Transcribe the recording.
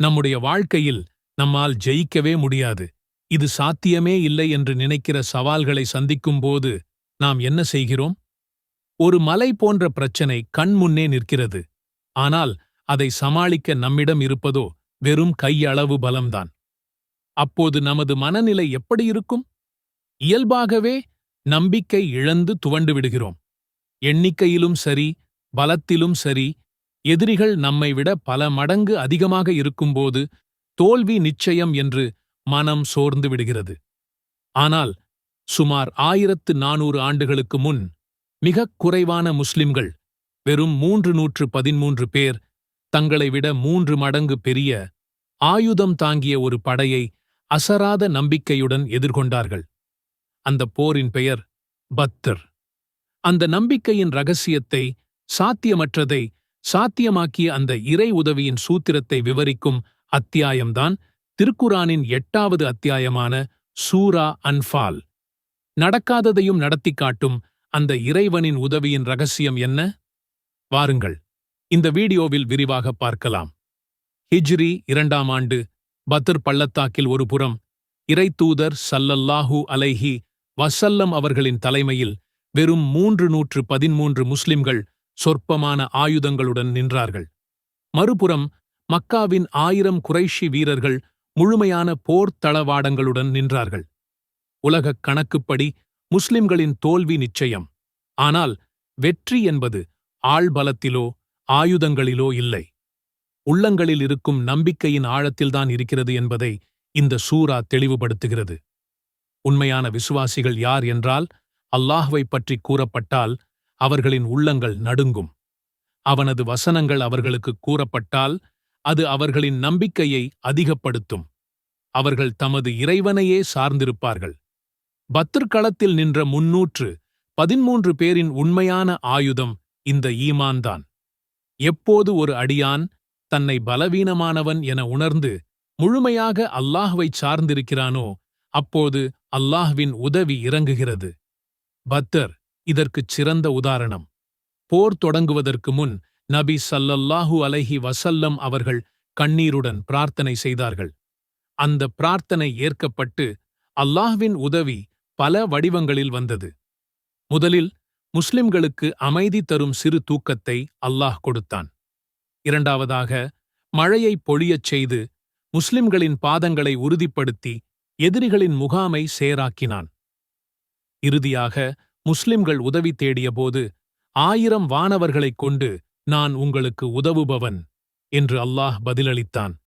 நம்முடைய வாழ்க்கையில் நம்மால் ஜெயிக்கவே முடியாது. இது சாத்தியமே இல்லை என்று நினைக்கிற சவால்களை சந்திக்கும்போது நாம் என்ன செய்கிறோம்? ஒரு மலை போன்ற பிரச்சனை கண் முன்னே நிற்கிறது. ஆனால் அதை சமாளிக்க நம்மிடம் இருப்பதோ வெறும் கையளவு பலம்தான். அப்போது நமது மனநிலை எப்படி இருக்கும்? இயல்பாகவே நம்பிக்கை இழந்து துவண்டு விடுகிறோம். எண்ணிக்கையிலும் சரி பலத்திலும் சரி எதிரிகள் நம்மை விட பல மடங்கு அதிகமாக இருக்கும்போது தோல்வி நிச்சயம் என்று மனம் சோர்ந்து விடுகிறது. ஆனால் சுமார் ஆயிரத்து நானூறு ஆண்டுகளுக்கு முன் மிகக் குறைவான முஸ்லிம்கள் வெறும் மூன்று நூற்று பதிமூன்று பேர் தங்களை விட மூன்று மடங்கு பெரிய ஆயுதம் தாங்கிய ஒரு படையை அசராத நம்பிக்கையுடன் எதிர்கொண்டார்கள். அந்த போரின் பெயர் பத்தர். அந்த நம்பிக்கையின் ரகசியத்தை சாத்தியமற்றதை சாத்தியமாக்கிய அந்த இறை உதவியின் சூத்திரத்தை விவரிக்கும் அத்தியாயம்தான் திருக்குரானின் எட்டாவது அத்தியாயமான சூரா அன்ஃபால். நடக்காததையும் நடத்திக் காட்டும் அந்த இறைவனின் உதவியின் ரகசியம் என்ன? வாருங்கள் இந்த வீடியோவில் விரிவாக பார்க்கலாம். ஹிஜ்ரி இரண்டாம் ஆண்டு பத்ர் பள்ளத்தாக்கில் ஒருபுறம் இறைத்தூதர் சல்லல்லாஹூ அலைஹி வசல்லம் அவர்களின் தலைமையில் வெறும் மூன்று நூற்று பதிமூன்று முஸ்லிம்கள் சொற்பமான ஆயுதங்களுடன் நின்றார்கள். மறுபுறம் மக்காவின் ஆயிரம் குறைஷி வீரர்கள் முழுமையான போர் தளவாடங்களுடன் நின்றார்கள். உலகக் கணக்குப்படி முஸ்லிம்களின் தோல்வி நிச்சயம். ஆனால் வெற்றி என்பது ஆள்பலத்திலோ ஆயுதங்களிலோ இல்லை. உள்ளங்களில் இருக்கும் நம்பிக்கையின் ஆழத்தில்தான் இருக்கிறது என்பதை இந்த சூரா தெளிவுபடுத்துகிறது. உண்மையான விசுவாசிகள் யார் என்றால் அல்லாஹ்வை பற்றி கூறப்பட்டால் அவர்களின் உள்ளங்கள் நடுங்கும். அவனது வசனங்கள் அவர்களுக்கு கூறப்பட்டால் அது அவர்களின் நம்பிக்கையை அதிகப்படுத்தும். அவர்கள் தமது இறைவனையே சார்ந்திருப்பார்கள். பத்திர்களத்தில் நின்ற முன்னூற்று பதிமூன்று பேரின் உண்மையான ஆயுதம் இந்த ஈமான்தான். எப்போது ஒரு அடியான் தன்னை பலவீனமானவன் என உணர்ந்து முழுமையாக அல்லாஹ்வைச் சார்ந்திருக்கிறானோ அப்போது அல்லாஹ்வின் உதவி இறங்குகிறது. பத்தர் இதற்குச் சிறந்த உதாரணம். போர் தொடங்குவதற்கு முன் நபி சல்லல்லாஹு அலைஹி வசல்லம் அவர்கள் கண்ணீருடன் பிரார்த்தனை செய்தார்கள். அந்த பிரார்த்தனை ஏற்கப்பட்டு அல்லாஹ்வின் உதவி பல வடிவங்களில் வந்தது. முதலில் முஸ்லிம்களுக்கு அமைதி தரும் சிறு தூக்கத்தை அல்லாஹ் கொடுத்தான். இரண்டாவதாக மழையை பொழியச் செய்து முஸ்லிம்களின் பாதங்களை உறுதிப்படுத்தி எதிரிகளின் முகாமை சேராக்கினான். இறுதியாக முஸ்லிம்கள் உதவி தேடியபோது ஆயிரம் வானவர்களைக் கொண்டு நான் உங்களுக்கு உதவுபவன் என்று அல்லாஹ் பதிலளித்தான்.